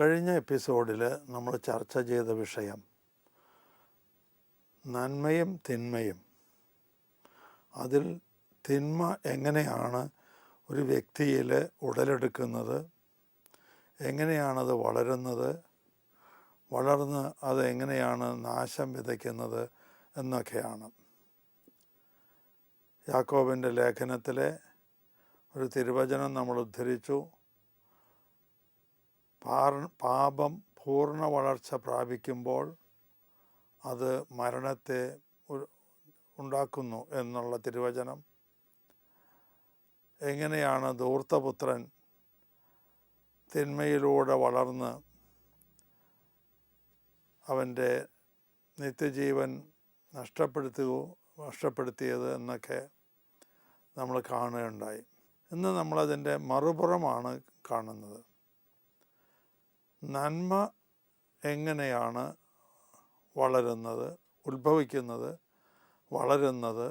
കഴിഞ്ഞ എപ്പിസോഡിൽ നമ്മൾ ചർച്ച ചെയ്ത വിഷയം നന്മയും തിന്മയും. അതിൽ തിന്മ എങ്ങനെയാണ് ഒരു വ്യക്തിയിൽ ഉടലെടുക്കുന്നത്? എങ്ങനെയാണത് വളരുന്നത്? വളർന്ന് അത് എങ്ങനെയാണ് നാശം വിതയ്ക്കുന്നത് എന്നൊക്കെയാണ്. യാക്കോബിന്റെ ലേഖനത്തിലെ ഒരു തിരുവചനം നമ്മൾ ഉദ്ധരിച്ചു. പാപം പൂർണ വളർച്ച പ്രാപിക്കുമ്പോൾ അത് മരണത്തെ ഉണ്ടാക്കുന്നു എന്നുള്ള തിരുവചനം. എങ്ങനെയാണ് ധൂർത്തപുത്രൻ തിന്മയിലൂടെ വളർന്ന് അവന്റെ നിത്യജീവൻ നഷ്ടപ്പെടുത്തുക നഷ്ടപ്പെടുത്തിയത് എന്നൊക്കെ നമ്മൾ കാണുകയുണ്ടായി. ഇന്ന് നമ്മളതിന്റെ മറുപുറമാണ് കാണുന്നത്. നന്മ എങ്ങനെയാണ് വളരുന്നത് ഉത്ഭവിക്കുന്നത് വളരുന്നത്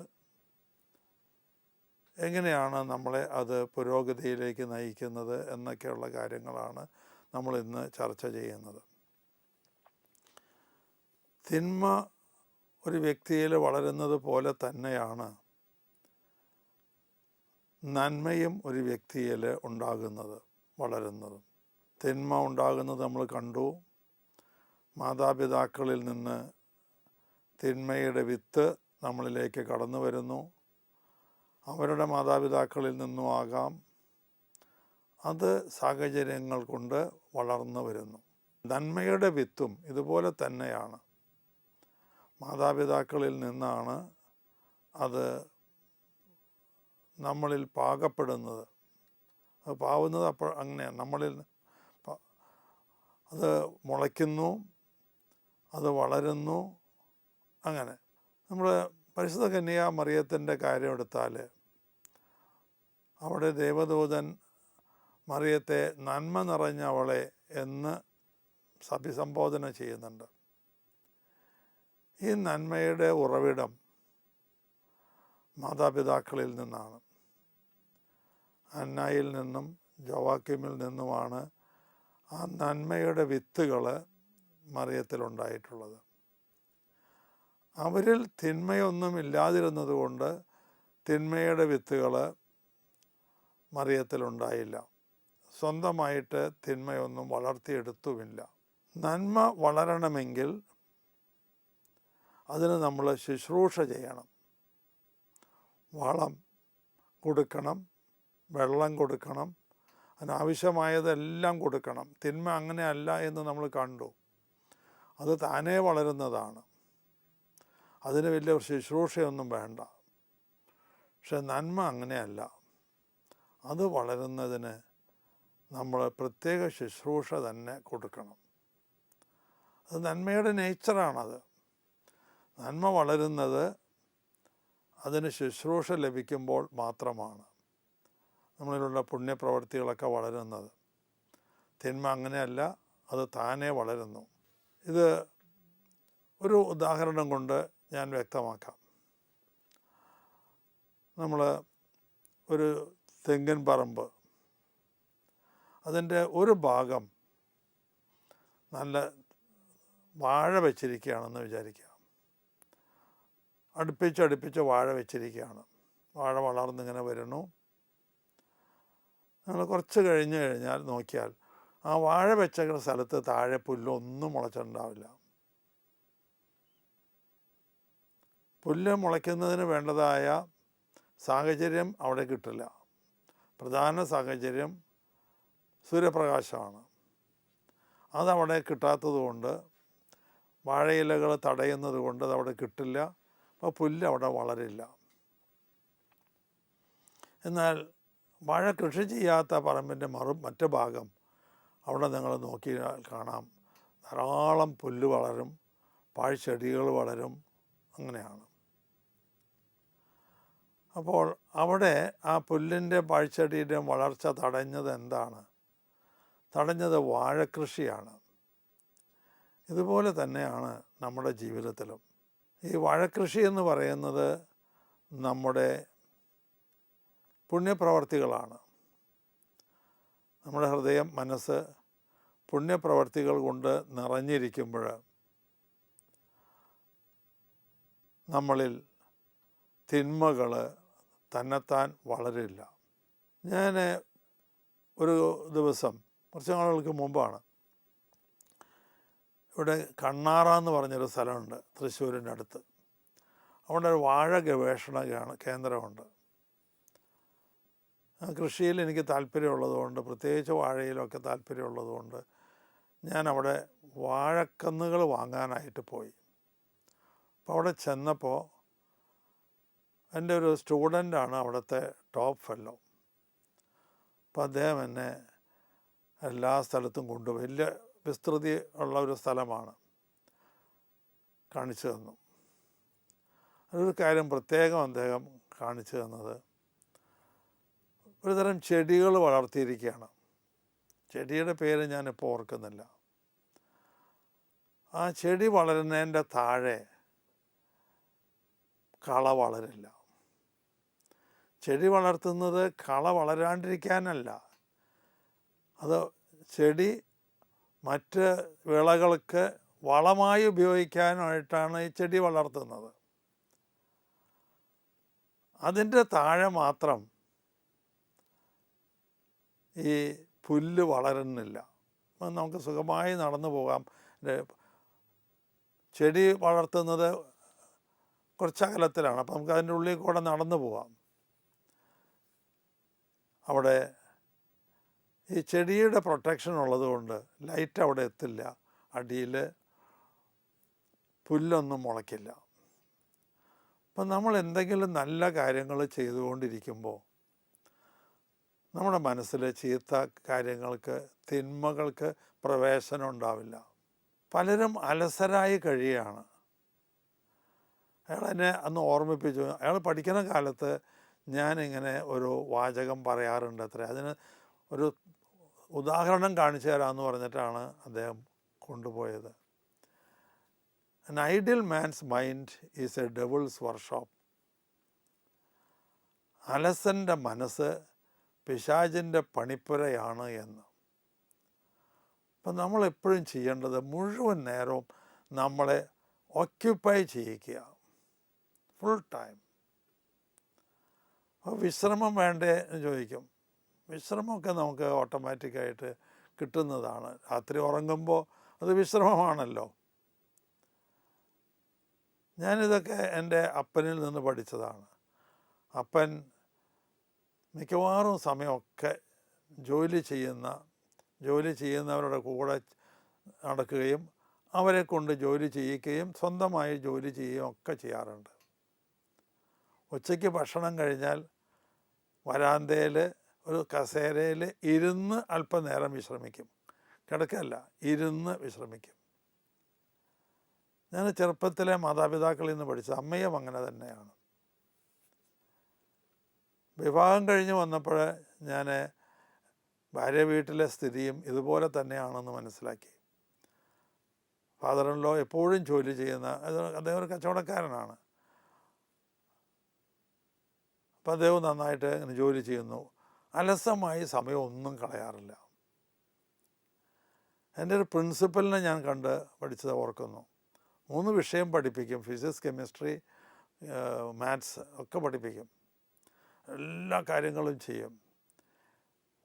എങ്ങനെയാണ് നമ്മളെ അത് പുരോഗതിയിലേക്ക് നയിക്കുന്നത് എന്നൊക്കെയുള്ള കാര്യങ്ങളാണ് നമ്മൾ ഇന്ന് ചർച്ച ചെയ്യുന്നത്. തിന്മ ഒരു വ്യക്തിയിൽ വളരുന്നത് പോലെ തന്നെയാണ് നന്മയും ഒരു വ്യക്തിയിൽ ഉണ്ടാകുന്നത് വളരുന്നതും. തിന്മ ഉണ്ടാകുന്നത് നമ്മൾ കണ്ടു. മാതാപിതാക്കളിൽ നിന്ന് തിന്മയുടെ വിത്ത് നമ്മളിലേക്ക് കടന്നു വരുന്നു. അവരുടെ മാതാപിതാക്കളിൽ നിന്നും ആകാം. അത് സാഹചര്യങ്ങൾ കൊണ്ട് വളർന്നു വരുന്നു. നന്മയുടെ വിത്തും ഇതുപോലെ തന്നെയാണ്. മാതാപിതാക്കളിൽ നിന്നാണ് അത് നമ്മളിൽ പാകപ്പെടുന്നത്. അത് പാവുന്നത് അപ്പോൾ അങ്ങനെയാണ്. നമ്മളിൽ അത് മുളയ്ക്കുന്നു അത് വളരുന്നു അങ്ങനെ. നമ്മൾ പരിശുദ്ധ കന്യാ മറിയത്തിന്റെ കാര്യം എടുത്താൽ അവിടെ ദേവദൂതൻ മറിയത്തെ നന്മ നിറഞ്ഞവളെ എന്ന് അഭിസംബോധന ചെയ്യുന്നുണ്ട്. ഈ നന്മയുടെ ഉറവിടം മാതാപിതാക്കളിൽ നിന്നാണ്. അന്നായിൽ നിന്നും ജോവാക്കിമിൽ നിന്നുമാണ് ആ നന്മയുടെ വിത്തുകൾ മറിയത്തിലുണ്ടായിട്ടുള്ളത്. അവരിൽ തിന്മയൊന്നും ഇല്ലാതിരുന്നതുകൊണ്ട് തിന്മയുടെ വിത്തുകൾ മറിയത്തിലുണ്ടായില്ല. സ്വന്തമായിട്ട് തിന്മയൊന്നും വളർത്തിയെടുത്തുമില്ല. നന്മ വളരണമെങ്കിൽ അതിന് നമ്മൾ ശുശ്രൂഷ ചെയ്യണം. വളം കൊടുക്കണം വെള്ളം കൊടുക്കണം അതിനാവശ്യമായതെല്ലാം കൊടുക്കണം. തിന്മ അങ്ങനെയല്ല എന്ന് നമ്മൾ കണ്ടു. അത് താനേ വളരുന്നതാണ്. അതിന് വലിയ ശുശ്രൂഷയൊന്നും വേണ്ട. പക്ഷെ നന്മ അങ്ങനെയല്ല. അത് വളരുന്നതിന് നമ്മൾ പ്രത്യേക ശുശ്രൂഷ തന്നെ കൊടുക്കണം. അത് നന്മയുടെ നേച്ചറാണത്. നന്മ വളരുന്നത് അതിന് ശുശ്രൂഷ ലഭിക്കുമ്പോൾ മാത്രമാണ്. നമ്മളിലുള്ള പുണ്യപ്രവർത്തികളൊക്കെ വളരുന്നത്. തിന്മ അങ്ങനെയല്ല അത് താനേ വളരുന്നു. ഇത് ഒരു ഉദാഹരണം കൊണ്ട് ഞാൻ വ്യക്തമാക്കാം. നമ്മൾ ഒരു തെങ്ങിൻ പറമ്പ് അതിന്റെ ഒരു ഭാഗം നല്ല വാഴ വെച്ചിരിക്കുകയാണെന്ന് വിചാരിക്കുക. അടുപ്പിച്ച് അടുപ്പിച്ച് വാഴ വെച്ചിരിക്കുകയാണ്. വാഴ വളർന്നിങ്ങനെ വരുന്നു. നിങ്ങൾ കുറച്ച് കഴിഞ്ഞ് കഴിഞ്ഞാൽ നോക്കിയാൽ ആ വാഴ വെച്ചക്കുന്ന സ്ഥലത്ത് താഴെ പുല്ലൊന്നും മുളച്ചിട്ടുണ്ടാവില്ല. പുല്ല് മുളയ്ക്കുന്നതിന് വേണ്ടതായ സാഹചര്യം അവിടെ കിട്ടില്ല. പ്രധാന സാഹചര്യം സൂര്യപ്രകാശമാണ്. അതവിടെ കിട്ടാത്തത് കൊണ്ട് വാഴയിലകൾ തടയുന്നത് കൊണ്ട് അതവിടെ കിട്ടില്ല. അപ്പോൾ പുല്ല് അവിടെ വളരില്ല. എന്നാൽ വാഴ കൃഷി ചെയ്യാത്ത പറമ്പിന്റെ മറു മറ്റു ഭാഗം അവിടെ നിങ്ങൾ നോക്കിയാൽ കാണാം. ധാരാളം പുല്ല് വളരും പാഴ്ചെടികൾ വളരും. അങ്ങനെയാണ്. അപ്പോൾ അവിടെ ആ പുല്ലിന്റെ പാഴ്ചെടിയുടെ വളർച്ച തടഞ്ഞത് എന്താണ്? തടഞ്ഞത് വാഴക്കൃഷിയാണ് ഇതുപോലെ തന്നെയാണ് നമ്മുടെ ജീവിതത്തിലും. ഈ വാഴക്കൃഷി എന്ന് പറയുന്നത് നമ്മുടെ പുണ്യപ്രവർത്തികളാണ്. നമ്മുടെ ഹൃദയം മനസ്സ് പുണ്യപ്രവർത്തികൾ കൊണ്ട് നിറഞ്ഞിരിക്കുമ്പോൾ നമ്മളിൽ തിന്മകൾ തന്നെത്താൻ വളരില്ല. ഞാൻ ഒരു ദിവസം കുറച്ച് നാളുകൾക്ക് മുമ്പാണ് ഇവിടെ കണ്ണാറ എന്ന് പറഞ്ഞൊരു സ്ഥലമുണ്ട് തൃശ്ശൂരിന്റെ അടുത്ത് അവിടെ ഒരു വാഴ ഗവേഷണ കേന്ദ്രമുണ്ട്. കൃഷിയിൽ എനിക്ക് താല്പര്യമുള്ളതുകൊണ്ട് പ്രത്യേകിച്ച് വാഴയിലൊക്കെ താല്പര്യമുള്ളതുകൊണ്ട് ഞാൻ അവിടെ വാഴക്കന്നുകൾ വാങ്ങാനായിട്ട് പോയി. അപ്പോൾ അവിടെ ചെന്നപ്പോൾ എന്റെ ഒരു സ്റ്റുഡന്റാണ് അവിടുത്തെ ടോപ്പ് ഫെല്ലോ. അപ്പോൾ അദ്ദേഹം എന്നെ എല്ലാ സ്ഥലത്തും കൊണ്ട് വലിയ വിസ്തൃതി ഉള്ള ഒരു സ്ഥലമാണ് കാണിച്ചു തന്നു. അതൊരു കാര്യം പ്രത്യേകം അദ്ദേഹം കാണിച്ചു തന്നത്. ഒരു തരം ചെടികൾ വളർത്തിയിരിക്കുകയാണ്. ചെടിയുടെ പേര് ഞാനിപ്പോൾ ഓർക്കുന്നില്ല. ആ ചെടി വളരുന്നതിന്റെ താഴെ കള വളരില്ല. ചെടി വളർത്തുന്നത് കള വളരാണ്ടിരിക്കാനല്ല. അത് ചെടി മറ്റ് വിളകൾക്ക് വളമായി ഉപയോഗിക്കാനായിട്ടാണ് ഈ ചെടി വളർത്തുന്നത്. അതിന്റെ താഴെ മാത്രം ഈ പുല്ല് വളരുന്നില്ല. നമുക്ക് സുഖമായി നടന്നു പോകാം. ചെടി വളർത്തുന്നത് കുറച്ച് അകലത്തിലാണ് അപ്പം നമുക്ക് അതിന്റെ ഉള്ളിൽ കൂടെ നടന്നു പോകാം അവിടെ ഈ ചെടിയുടെ പ്രൊട്ടക്ഷൻ ഉള്ളതുകൊണ്ട് ലൈറ്റ് അവിടെ എത്തില്ല. അടിയിൽ പുല്ലൊന്നും മുളയ്ക്കില്ല. അപ്പം നമ്മൾ എന്തെങ്കിലും നല്ല കാര്യങ്ങൾ ചെയ്തുകൊണ്ടിരിക്കുമ്പോൾ നമ്മുടെ മനസ്സിൽ ചീത്ത കാര്യങ്ങൾക്ക് തിന്മകൾക്ക് പ്രവേശനം ഉണ്ടാവില്ല. പലരും അലസരായി കഴിയുകയാണ്. അയാൾ എന്നെ അന്ന് ഓർമ്മിപ്പിച്ചു. അയാൾ പഠിക്കുന്ന കാലത്ത് ഞാനിങ്ങനെ ഒരു വാചകം പറയാറുണ്ട് അത്ര. അതിന് ഒരു ഉദാഹരണം കാണിച്ചു തരാമെന്ന് പറഞ്ഞിട്ടാണ് അദ്ദേഹം കൊണ്ടുപോയത്. An ideal man's mind is a devil's workshop. അലസന്റെ മനസ്സ് പിശാചിന്റെ പണിപ്പുരയാണ് എന്ന്. അപ്പം നമ്മളെപ്പോഴും ചെയ്യേണ്ടത് മുഴുവൻ നേരവും നമ്മളെ ഓക്യുപ്പൈ ചെയ്യിക്കുക ഫുൾ ടൈം അപ്പോൾ വിശ്രമം വേണ്ടേ എന്ന് ചോദിക്കും. വിശ്രമമൊക്കെ നമുക്ക് ഓട്ടോമാറ്റിക്കായിട്ട് കിട്ടുന്നതാണ്. രാത്രി ഉറങ്ങുമ്പോൾ അത് വിശ്രമമാണല്ലോ. ഞാനിതൊക്കെ എന്റെ അപ്പനിൽ നിന്ന് പഠിച്ചതാണ്. അപ്പൻ മിക്കവാറും സമയമൊക്കെ ജോലി ചെയ്യുന്ന ജോലി ചെയ്യുന്നവരുടെ കൂടെ നടക്കുകയും അവരെ കൊണ്ട് ജോലി ചെയ്യിക്കുകയും സ്വന്തമായി ജോലി ചെയ്യുകയും ഒക്കെ ചെയ്യാറുണ്ട്. ഉച്ചയ്ക്ക് ഭക്ഷണം കഴിഞ്ഞാൽ വരാന്തയിൽ ഒരു കസേരയിൽ ഇരുന്ന് അല്പനേരം വിശ്രമിക്കും. കിടക്കല്ല ഇരുന്ന് വിശ്രമിക്കും. ഞാൻ ചെറുപ്പത്തിലെ മാതാപിതാക്കളിൽ നിന്ന് പഠിച്ചത് അമ്മയും അങ്ങനെ തന്നെയാണ്. വിവാഹം കഴിഞ്ഞ് വന്നപ്പോൾ ഞാൻ ഭാര്യ വീട്ടിലെ സ്ഥിതിയും ഇതുപോലെ തന്നെയാണെന്ന് മനസ്സിലാക്കി. ഫാദറിൻലോ എപ്പോഴും ജോലി ചെയ്യുന്ന അദ്ദേഹം ഒരു കച്ചവടക്കാരനാണ്. അപ്പം അദ്ദേഹം നന്നായിട്ട് ഇങ്ങനെ ജോലി ചെയ്യുന്നു. അലസമായി സമയമൊന്നും കളയാറില്ല. എന്റെ ഒരു പ്രിൻസിപ്പലിനെ ഞാൻ കണ്ട് പഠിച്ചത് ഓർക്കുന്നു. മൂന്ന് വിഷയം പഠിപ്പിക്കും. ഫിസിക്സ് കെമിസ്ട്രി മാത്സ് ഒക്കെ പഠിപ്പിക്കും. എല്ലാ കാര്യങ്ങളും ചെയ്യും.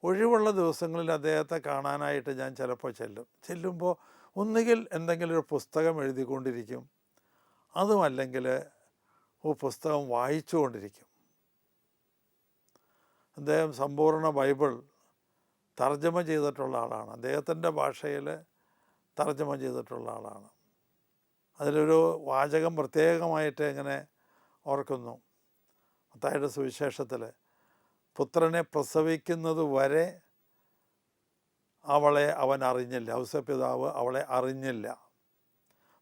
ഒഴിവുള്ള ദിവസങ്ങളിൽ അദ്ദേഹത്തെ കാണാനായിട്ട് ഞാൻ ചിലപ്പോൾ ചെല്ലും. ചെല്ലുമ്പോൾ ഒന്നുകിൽ എന്തെങ്കിലും ഒരു പുസ്തകം എഴുതിക്കൊണ്ടിരിക്കും. അതുമല്ലെങ്കിൽ ഒരു പുസ്തകം വായിച്ചുകൊണ്ടിരിക്കും. അദ്ദേഹം സമ്പൂർണ ബൈബിൾ തർജമ ചെയ്തിട്ടുള്ള ആളാണ്. അദ്ദേഹത്തിന്റെ ഭാഷയിൽ തർജമ ചെയ്തിട്ടുള്ള ആളാണ്. അതിലൊരു വാചകം പ്രത്യേകമായിട്ട് ഇങ്ങനെ ഓർക്കുന്നു. മത്തായുടെ സുവിശേഷത്തിൽ പുത്രനെ പ്രസവിക്കുന്നത് വരെ അവളെ അവൻ അറിഞ്ഞില്ല. ഔസപിതാവ് അവളെ അറിഞ്ഞില്ല.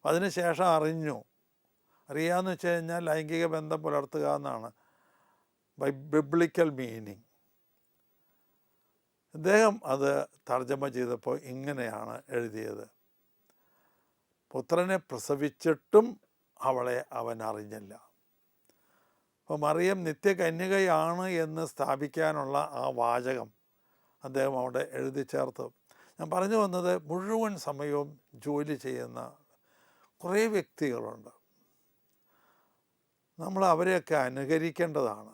അതിനുശേഷം അറിഞ്ഞു. അറിയാന്ന് വെച്ച് കഴിഞ്ഞാൽ ലൈംഗിക ബന്ധം പുലർത്തുക എന്നാണ്. By biblical meaning. അദ്ദേഹം അത് തർജമ ചെയ്തപ്പോൾ ഇങ്ങനെയാണ് എഴുതിയത്. പുത്രനെ പ്രസവിച്ചിട്ടും അവളെ അവൻ അറിഞ്ഞില്ല. അപ്പോൾ മറിയം നിത്യകന്യകയാണ് എന്ന് സ്ഥാപിക്കാനുള്ള ആ വാചകം അദ്ദേഹം അവിടെ എഴുതി ചേർത്തു. ഞാൻ പറഞ്ഞു വന്നത് മുഴുവൻ സമയവും ജോലി ചെയ്യുന്ന കുറേ വ്യക്തികളുണ്ട്. നമ്മൾ അവരെയൊക്കെ അനുകരിക്കേണ്ടതാണ്.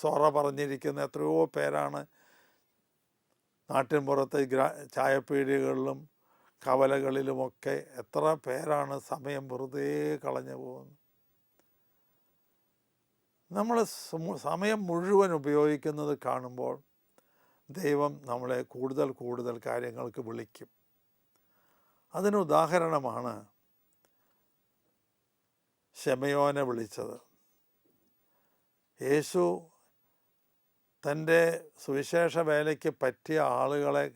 സൊറ പറഞ്ഞിരിക്കുന്ന എത്രയോ പേരാണ് നാട്ടിൻപുറത്തെ ഗ്രാ ചായപ്പീടികളിലും കവലകളിലുമൊക്കെ എത്ര പേരാണ് സമയം വെറുതെ കളഞ്ഞു പോകുന്നത്. നമ്മൾ സമയം മുഴുവൻ ഉപയോഗിക്കുന്നത് കാണുമ്പോൾ ദൈവം നമ്മളെ കൂടുതൽ കൂടുതൽ കാര്യങ്ങൾക്ക് വിളിക്കും. അതിന് ഉദാഹരണമാണ് ഷെമയോനെ വിളിച്ചത്. യേശു തന്റെ സുവിശേഷ വേലയ്ക്ക് പറ്റിയ ആളുകളെ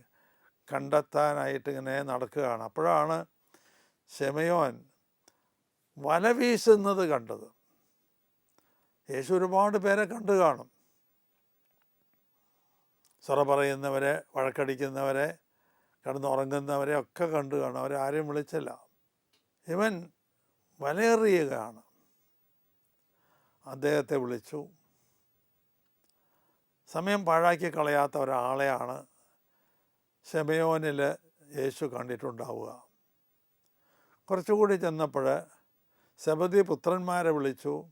കണ്ടെത്താനായിട്ട് ഇങ്ങനെ നടക്കുകയാണ്. അപ്പോഴാണ് ഷെമയോൻ വല വീശുന്നത് കണ്ടത്. യേശു ഒരുപാട് പേരെ കണ്ടു കാണും. സൊറ പറയുന്നവരെ വഴക്കടിക്കുന്നവരെ കിടന്നുറങ്ങുന്നവരെ ഒക്കെ കണ്ടു കാണും. അവരെ ആരെയും വിളിച്ചില്ല. ഇവൻ വലയെറിയുകയാണ്. അദ്ദേഹത്തെ വിളിച്ചു. സമയം പാഴാക്കി കളയാത്ത ഒരാളെയാണ് ഷെമയോനിൽ യേശു കണ്ടിട്ടുണ്ടാവുക. കുറച്ചുകൂടി ചെന്നപ്പോൾ സബദി പുത്രന്മാരെ വിളിച്ചു.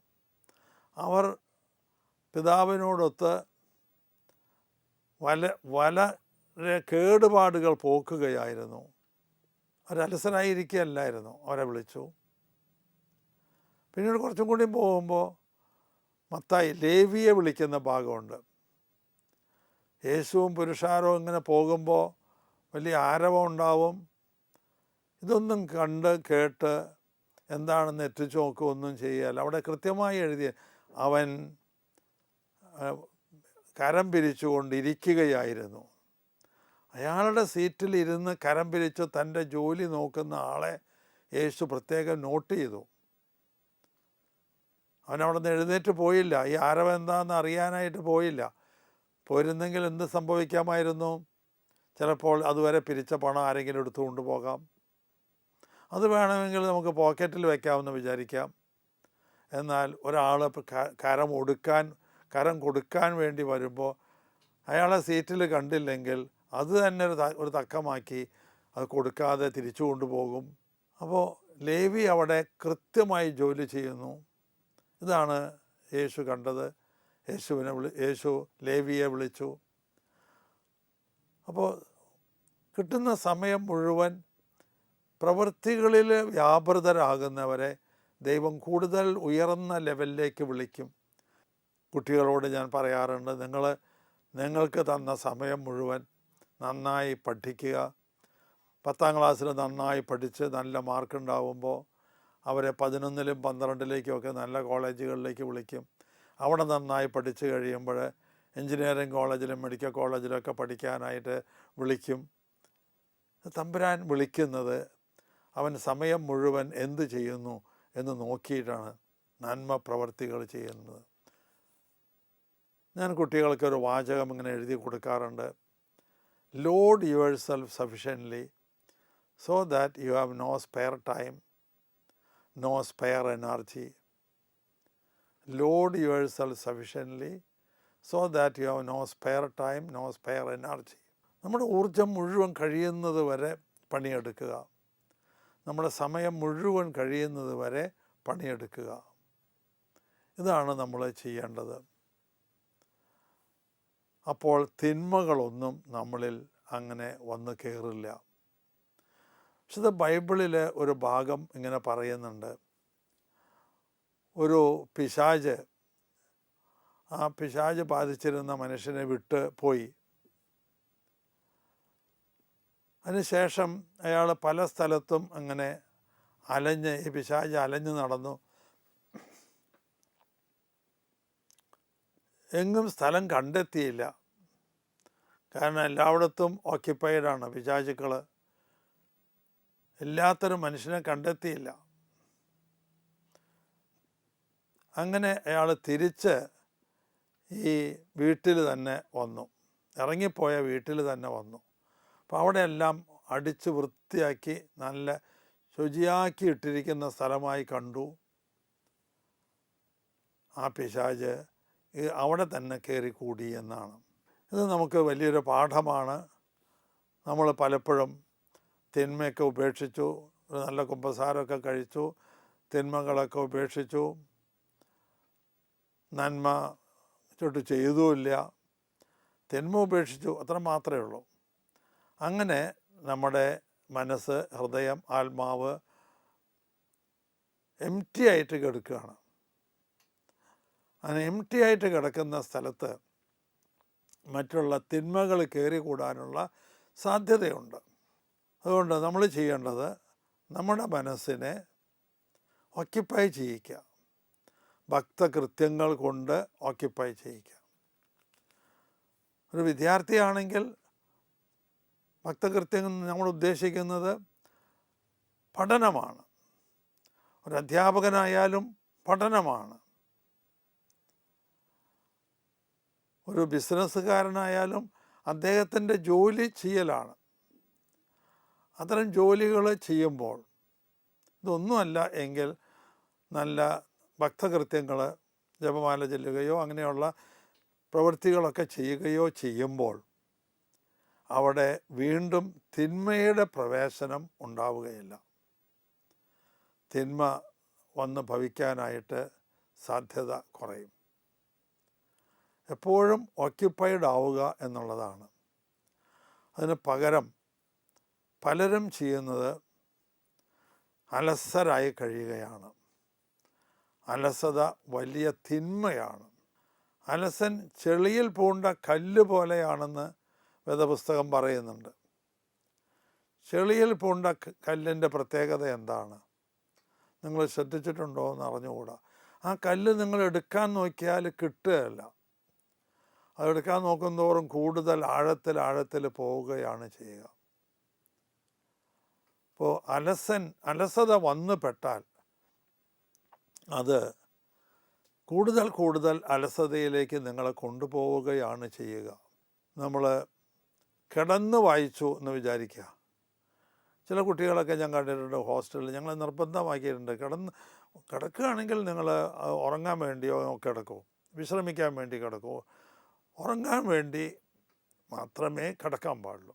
അവർ പിതാവിനോടൊത്ത് വല വല കേടുപാടുകൾ പോക്കുകയായിരുന്നു. അവരലസനായിരിക്കുകയല്ലായിരുന്നു അവരെ വിളിച്ചു. പിന്നീട് കുറച്ചും കൂടി പോകുമ്പോൾ മത്തായി ലേവിയെ വിളിക്കുന്ന ഭാഗമുണ്ട്. യേശുവും പുരുഷാരവും ഇങ്ങനെ പോകുമ്പോൾ വലിയ ആരവം ഉണ്ടാവും. ഇതൊന്നും കണ്ട് കേട്ട് എന്താണെന്ന് എത്തിച്ചു നോക്കുക ഒന്നും ചെയ്യുകയല്ല അവിടെ കൃത്യമായി എഴുതിയ അവൻ കരം പിരിച്ചുകൊണ്ടിരിക്കുകയായിരുന്നു. അയാളുടെ സീറ്റിൽ ഇരുന്ന് കരം പിരിച്ച് തന്റെ ജോലി നോക്കുന്ന ആളെ യേശു പ്രത്യേകം നോട്ട് ചെയ്തു. അവൻ അവിടെ നിന്ന് എഴുന്നേറ്റ് പോയില്ല. ഈ ആരവം എന്താണെന്ന് അറിയാനായിട്ട് പോയില്ല. പോയിരുന്നെങ്കിൽ എന്ത് സംഭവിക്കാമായിരുന്നു? ചിലപ്പോൾ അതുവരെ പിരിച്ച പണം ആരെങ്കിലും എടുത്തു കൊണ്ടുപോകാം അത് വേണമെങ്കിൽ നമുക്ക് പോക്കറ്റിൽ വയ്ക്കാമെന്ന് വിചാരിക്കാം. എന്നാൽ ഒരാൾ കരം ഒടുക്കാൻ കരം കൊടുക്കാൻ വേണ്ടി വരുമ്പോൾ അയാളെ സീറ്റിൽ കണ്ടില്ലെങ്കിൽ അത് തന്നെ ഒരു ഒരു തക്കമാക്കി അത് കൊടുക്കാതെ തിരിച്ചു കൊണ്ടുപോകും. അപ്പോൾ ലേവി അവിടെ കൃത്യമായി ജോലി ചെയ്യുന്നു. ഇതാണ് യേശു കണ്ടത്. യേശുവിനെ വിളി യേശു ലേവിയെ വിളിച്ചു. അപ്പോൾ കിട്ടുന്ന സമയം മുഴുവൻ പ്രവൃത്തികളിൽ വ്യാപൃതരാകുന്നവരെ ദൈവം കൂടുതൽ ഉയർന്ന ലെവലിലേക്ക് വിളിക്കും. കുട്ടികളോട് ഞാൻ പറയാറുണ്ട് നിങ്ങൾ നിങ്ങൾക്ക് തന്ന സമയം മുഴുവൻ നന്നായി പഠിക്കുക. പത്താം ക്ലാസ്സിൽ നന്നായി പഠിച്ച് നല്ല മാർക്ക് ഉണ്ടാവുമ്പോൾ അവരെ പതിനൊന്നിലും പന്ത്രണ്ടിലേക്കുമൊക്കെ നല്ല കോളേജുകളിലേക്ക് വിളിക്കും. അവിടെ നന്നായി പഠിച്ച് കഴിയുമ്പോൾ എഞ്ചിനീയറിംഗ് കോളേജിലും മെഡിക്കൽ കോളേജിലൊക്കെ പഠിക്കാനായിട്ട് വിളിക്കും. തമ്പുരാൻ വിളിക്കുന്നത് അവൻ സമയം മുഴുവൻ എന്ത് ചെയ്യുന്നു? എന്ന് നോക്കിയിട്ടാണ് നന്മ പ്രവർത്തികൾ ചെയ്യുന്നത്. ഞാൻ കുട്ടികൾക്ക് ഒരു വാചകം ഇങ്ങനെ എഴുതി കൊടുക്കാറുണ്ട്. Load yourself sufficiently so that you have no spare time no spare energy load yourself sufficiently so that you have no spare time no spare energy നമ്മുടെ ഊർജം മുഴുവൻ കഴിയുന്നത് വരെ പണിയെടുക്കുക. നമ്മുടെ സമയം മുഴുവൻ കഴിയുന്നത് വരെ പണിയെടുക്കുക. ഇതാണ് നമ്മൾ ചെയ്യേണ്ടത്. അപ്പോൾ തിന്മകളൊന്നും നമ്മളിൽ അങ്ങനെ വന്ന് കയറില്ല വിശുദ്ധ ബൈബിളിൽ ഒരു ഭാഗം ഇങ്ങനെ പറയുന്നുണ്ട്. ഒരു പിശാജ് ആ പിശാജ് ബാധിച്ചിരുന്ന മനുഷ്യനെ വിട്ട് പോയി. അതിനുശേഷം അയാൾ പല സ്ഥലത്തും അങ്ങനെ അലഞ്ഞ് ഈ പിശാജ് അലഞ്ഞ് നടന്നു. എങ്ങും സ്ഥലം കണ്ടെത്തിയില്ല. കാരണം എല്ലായിടത്തും ഓക്യുപ്പൈഡാണ് പിശാചുക്കൾ. എല്ലാത്തരം മനുഷ്യനെ കണ്ടെത്തിയില്ല. അങ്ങനെ അയാൾ തിരിച്ച് ഈ വീട്ടിൽ തന്നെ വന്നു. ഇറങ്ങിപ്പോയ വീട്ടിൽ തന്നെ വന്നു. അപ്പോൾ അവിടെ എല്ലാം അടിച്ച് വൃത്തിയാക്കി നല്ല ശുചിയാക്കി ഇട്ടിരിക്കുന്ന സ്ഥലമായി കണ്ടു. ആ പിശാജ് അവിടെ തന്നെ കയറി കൂടി എന്നാണ്. ഇത് നമുക്ക് വലിയൊരു പാഠമാണ്. നമ്മൾ പലപ്പോഴും തിന്മയൊക്കെ ഉപേക്ഷിച്ചു ഒരു നല്ല കുമ്പസാരമൊക്കെ കഴിച്ചു തിന്മകളൊക്കെ ഉപേക്ഷിച്ചു നന്മ ചുട്ട് ചെയ്തുമില്ല തിന്മ ഉപേക്ഷിച്ചു അത്ര മാത്രമേ ഉള്ളൂ. അങ്ങനെ നമ്മുടെ മനസ്സ് ഹൃദയം ആത്മാവ് എം ടി ആയിട്ട് കിടക്കുകയാണ്. അങ്ങനെ എം ടി ആയിട്ട് കിടക്കുന്ന സ്ഥലത്ത് മറ്റുള്ള തിന്മകൾ കയറി കൂടാനുള്ള സാധ്യതയുണ്ട്. അതുകൊണ്ട് നമ്മൾ ചെയ്യേണ്ടത് നമ്മുടെ മനസ്സിനെ ഓക്യുപ്പൈ ചെയ്യിക്കുക. ഭക്തകൃത്യങ്ങൾ കൊണ്ട് ഓക്യുപ്പൈ ചെയ്യിക്കുക. ഒരു വിദ്യാർത്ഥിയാണെങ്കിൽ ഭക്തകൃത്യം നമ്മൾ ഉദ്ദേശിക്കുന്നത് പഠനമാണ്. ഒരു അധ്യാപകനായാലും പഠനമാണ്. ഒരു ബിസിനസ്സുകാരനായാലും അദ്ദേഹത്തിന്റെ ജോലി ചെയ്യലാണ്. അത്തരം ജോലികൾ ചെയ്യുമ്പോൾ ഇതൊന്നുമല്ല എങ്കിൽ നല്ല ഭക്തകൃത്യങ്ങൾ ജപമാല ചെല്ലുകയോ അങ്ങനെയുള്ള പ്രവൃത്തികളൊക്കെ ചെയ്യുകയോ ചെയ്യുമ്പോൾ അവിടെ വീണ്ടും തിന്മയുടെ പ്രവേശനം ഉണ്ടാവുകയില്ല. തിന്മ വന്ന് ഭവിക്കാനായിട്ട് സാധ്യത കുറയും. എപ്പോഴും ഓക്യുപ്പൈഡ് ആവുക എന്നുള്ളതാണ്. അതിന് പകരം പലരും ചെയ്യുന്നത് അലസരായി കഴിയുകയാണ്. അലസത വലിയ തിന്മയാണ്. അലസൻ ചെളിയിൽ പൂണ്ട കല്ല് പോലെയാണെന്ന് വേദപുസ്തകം പറയുന്നുണ്ട്. ചെളിയിൽ പൂണ്ട കല്ലിന്റെ പ്രത്യേകത എന്താണ്? നിങ്ങൾ ശ്രദ്ധിച്ചിട്ടുണ്ടോ എന്ന് അറിഞ്ഞുകൂടാ. ആ കല്ല് നിങ്ങൾ എടുക്കാൻ നോക്കിയാൽ കിട്ടുകയല്ല. അതെടുക്കാൻ നോക്കുന്തോറും കൂടുതൽ ആഴത്തിൽ ആഴത്തിൽ പോവുകയാണ് ചെയ്യുക. ഇപ്പോൾ അലസൻ അലസത വന്നു പെട്ടാൽ അത് കൂടുതൽ കൂടുതൽ അലസതയിലേക്ക് നിങ്ങളെ കൊണ്ടുപോവുകയാണ് ചെയ്യുക. നമ്മൾ കിടന്ന് വായിച്ചു എന്ന് വിചാരിക്കുക. ചില കുട്ടികളൊക്കെ ഞാൻ കണ്ടിട്ടുണ്ട് ഹോസ്റ്റലിൽ ഞങ്ങൾ നിർബന്ധമാക്കിയിട്ടുണ്ട്. കിടന്ന് കിടക്കുകയാണെങ്കിൽ നിങ്ങൾ ഉറങ്ങാൻ വേണ്ടിയോ കിടക്കൂ വിശ്രമിക്കാൻ വേണ്ടി കിടക്കൂ ഉറങ്ങാൻ വേണ്ടി മാത്രമേ കിടക്കാൻ പാടുള്ളൂ.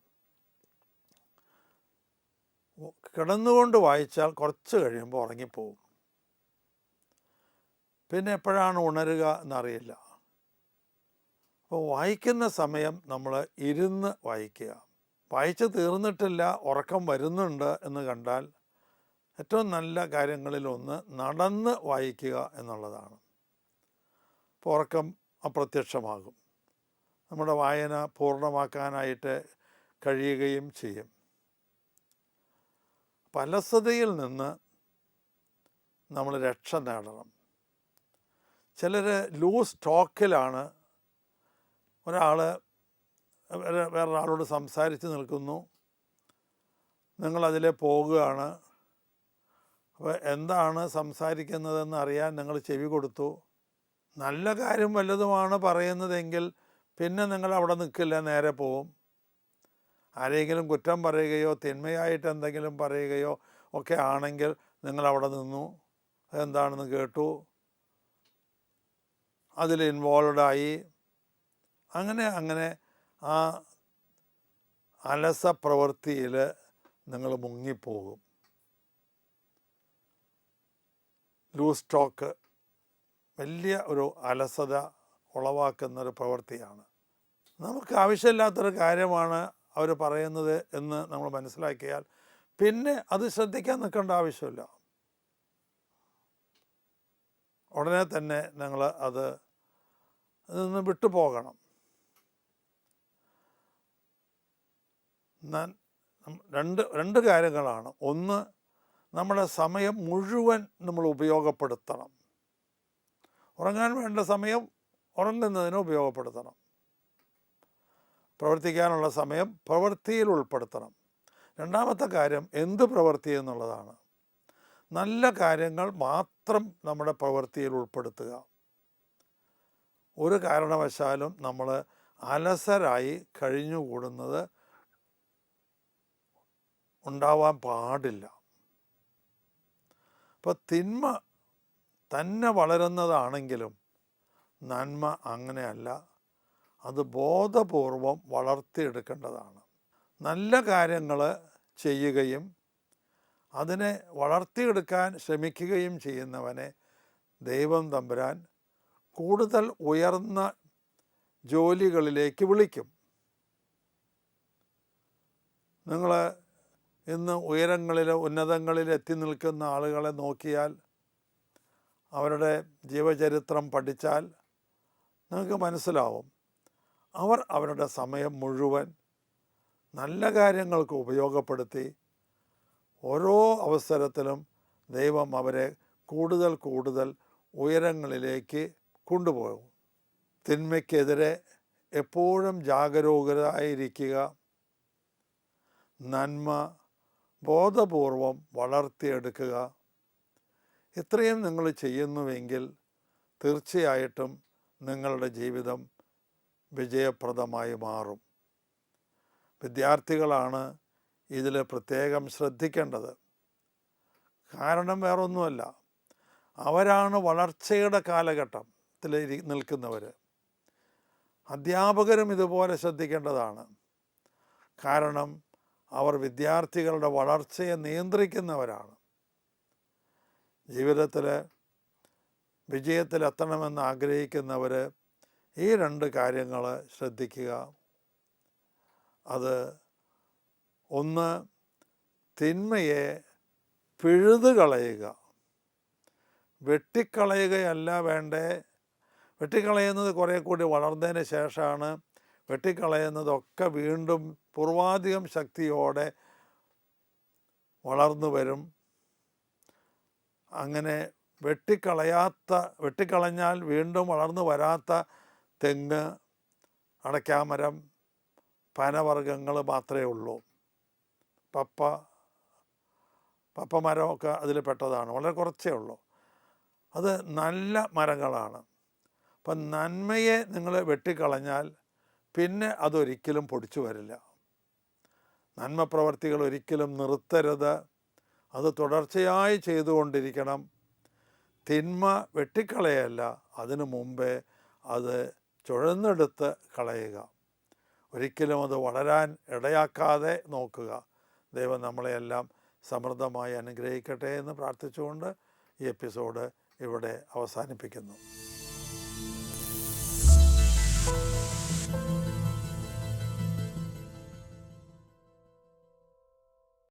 കിടന്നുകൊണ്ട് വായിച്ചാൽ കുറച്ച് കഴിയുമ്പോൾ ഉറങ്ങിപ്പോവും. പിന്നെ എപ്പോഴാണ് ഉണരുക എന്നറിയില്ല. അപ്പോൾ വായിക്കുന്ന സമയം നമ്മൾ ഇരുന്ന് വായിക്കുക. വായിച്ച് തീർന്നിട്ടില്ല ഉറക്കം വരുന്നുണ്ട് എന്ന് കണ്ടാൽ ഏറ്റവും നല്ല കാര്യങ്ങളിലൊന്ന് നടന്ന് വായിക്കുക എന്നുള്ളതാണ്. അപ്പോൾ ഉറക്കം അപ്രത്യക്ഷമാകും. നമ്മുടെ വായന പൂർണമാക്കാനായിട്ട് കഴിയുകയും ചെയ്യും. പലസതയിൽ നിന്ന് നമ്മൾ രക്ഷ നേടണം. ചിലർ ലൂസ് ടോക്കിലാണ് ഒരാൾ വേറെ വേറൊരാളോട് സംസാരിച്ച് നിൽക്കുന്നു. നിങ്ങളതിലെ പോകുകയാണ്. അപ്പോൾ എന്താണ് സംസാരിക്കുന്നതെന്ന് അറിയാൻ നിങ്ങൾ ചെവി കൊടുത്തു. നല്ല കാര്യം വല്ലതുമാണ് പറയുന്നതെങ്കിൽ പിന്നെ നിങ്ങൾ അവിടെ നിൽക്കില്ല നേരെ പോവും. ആരെങ്കിലും കുറ്റം പറയുകയോ തിന്മയായിട്ട് എന്തെങ്കിലും പറയുകയോ ഒക്കെ ആണെങ്കിൽ നിങ്ങൾ അവിടെ നിന്നു. അതെന്താണെന്ന് കേട്ടു. അതിൽ ഇൻവോൾവ് ആയി. അങ്ങനെ അങ്ങനെ ആ അലസ പ്രവൃത്തിയിൽ നിങ്ങൾ മുങ്ങിപ്പോകും. ലൂസ് ടോക്ക് വലിയ ഒരു അലസത ഉളവാക്കുന്നൊരു പ്രവൃത്തിയാണ്. നമുക്ക് ആവശ്യമില്ലാത്തൊരു കാര്യമാണ് അവർ പറയുന്നത് എന്ന് നമ്മൾ മനസ്സിലാക്കിയാൽ പിന്നെ അത് ശ്രദ്ധിക്കാൻ നിൽക്കേണ്ട ആവശ്യമില്ല. ഉടനെ തന്നെ നിങ്ങൾ അത് നിന്ന് വിട്ടുപോകണം ന- നം- രണ്ട് രണ്ട് കാര്യങ്ങളാണ്. ഒന്ന് നമ്മുടെ സമയം മുഴുവൻ നമ്മൾ ഉപയോഗപ്പെടുത്തണം. ഉറങ്ങാൻ വേണ്ട സമയം ഉറങ്ങുന്നതിന് ഉപയോഗപ്പെടുത്തണം. പ്രവർത്തിക്കാനുള്ള സമയം പ്രവൃത്തിയിൽ ഉൾപ്പെടുത്തണം. രണ്ടാമത്തെ കാര്യം എന്ത് പ്രവൃത്തി എന്നുള്ളതാണ്. നല്ല കാര്യങ്ങൾ മാത്രം നമ്മുടെ പ്രവൃത്തിയിൽ ഉൾപ്പെടുത്തുക. ഒരു കാരണവശാലും നമ്മൾ അലസരായി കഴിഞ്ഞുകൂടുന്നത് ഉണ്ടാവാൻ പാടില്ല. അപ്പോൾ തിന്മ തന്നെ വളരുന്നതാണെങ്കിലും നന്മ അങ്ങനെയല്ല. അത് ബോധപൂർവം വളർത്തിയെടുക്കേണ്ടതാണ്. നല്ല കാര്യങ്ങൾ ചെയ്യുകയും അതിനെ വളർത്തിയെടുക്കാൻ ശ്രമിക്കുകയും ചെയ്യുന്നവനെ ദൈവം തമ്പുരാൻ കൂടുതൽ ഉയർന്ന ജോലികളിലേക്ക് വിളിക്കും. നിങ്ങൾ ഇന്ന് ഉയരങ്ങളിൽ ഉന്നതങ്ങളിൽ എത്തി നിൽക്കുന്ന ആളുകളെ നോക്കിയാൽ അവരുടെ ജീവചരിത്രം പഠിച്ചാൽ നിങ്ങൾക്ക് മനസ്സിലാവും. അവർ അവരുടെ സമയം മുഴുവൻ നല്ല കാര്യങ്ങൾക്ക് ഉപയോഗപ്പെടുത്തി ഓരോ അവസരത്തിലും ദൈവം അവരെ കൂടുതൽ കൂടുതൽ ഉയരങ്ങളിലേക്ക് കൊണ്ടുപോകും. തിന്മയ്ക്കെതിരെ എപ്പോഴും ജാഗരൂകരായിരിക്കുക. നന്മ ബോധപൂർവം വളർത്തിയെടുക്കുക. ഇത്രയും നിങ്ങൾ ചെയ്യുന്നുവെങ്കിൽ തീർച്ചയായിട്ടും നിങ്ങളുടെ ജീവിതം വിജയപ്രദമായി മാറും. വിദ്യാർത്ഥികളാണ് ഇതിൽ പ്രത്യേകം ശ്രദ്ധിക്കേണ്ടത്. കാരണം വേറൊന്നുമല്ല അവരാണ് വളർച്ചയുടെ കാലഘട്ടത്തിൽ നിൽക്കുന്നവർ അധ്യാപകരും ഇതുപോലെ ശ്രദ്ധിക്കേണ്ടതാണ്. കാരണം അവർ വിദ്യാർത്ഥികളുടെ വളർച്ചയെ നിയന്ത്രിക്കുന്നവരാണ്. ജീവിതത്തിൽ വിജയത്തിലെത്തണമെന്ന് ആഗ്രഹിക്കുന്നവർ ഈ രണ്ട് കാര്യങ്ങൾ ശ്രദ്ധിക്കുക. അത് ഒന്ന് തിന്മയെ പിഴുതു കളയുക വെട്ടിക്കളയുകയല്ല വേണ്ടേ. വെട്ടിക്കളയുന്നത് കുറേ കൂടി വളർന്നതിന് ശേഷമാണ് വെട്ടിക്കളയുന്നതൊക്കെ വീണ്ടും പൂർവാധികം ശക്തിയോടെ വളർന്നു വരും. അങ്ങനെ വെട്ടിക്കളയാത്ത വെട്ടിക്കളഞ്ഞാൽ വീണ്ടും വളർന്നു വരാത്ത തെങ്ങ് അടയ്ക്കാമരം പനവർഗങ്ങൾ മാത്രമേ ഉള്ളൂ. പപ്പ പപ്പമരമൊക്കെ അതിൽ പെട്ടതാണ്. വളരെ കുറച്ചേ ഉള്ളൂ. അത് നല്ല മരങ്ങളാണ്. അപ്പം നന്മയെ നിങ്ങൾ വെട്ടിക്കളഞ്ഞാൽ പിന്നെ അതൊരിക്കലും പൊടിച്ചു വരില്ല. നന്മ പ്രവർത്തികൾ ഒരിക്കലും നിർത്തരുത്. അത് തുടർച്ചയായി ചെയ്തുകൊണ്ടിരിക്കണം. തിന്മ വെട്ടിക്കളയല്ല. അതിനു മുമ്പേ അത് ചുഴന്നെടുത്ത് കളയുക. ഒരിക്കലും അത് വളരാൻ ഇടയാക്കാതെ നോക്കുക. ദൈവം നമ്മളെയെല്ലാം സമൃദ്ധമായി അനുഗ്രഹിക്കട്ടെ എന്ന് പ്രാർത്ഥിച്ചുകൊണ്ട് ഈ എപ്പിസോഡ് ഇവിടെ അവസാനിപ്പിക്കുന്നു.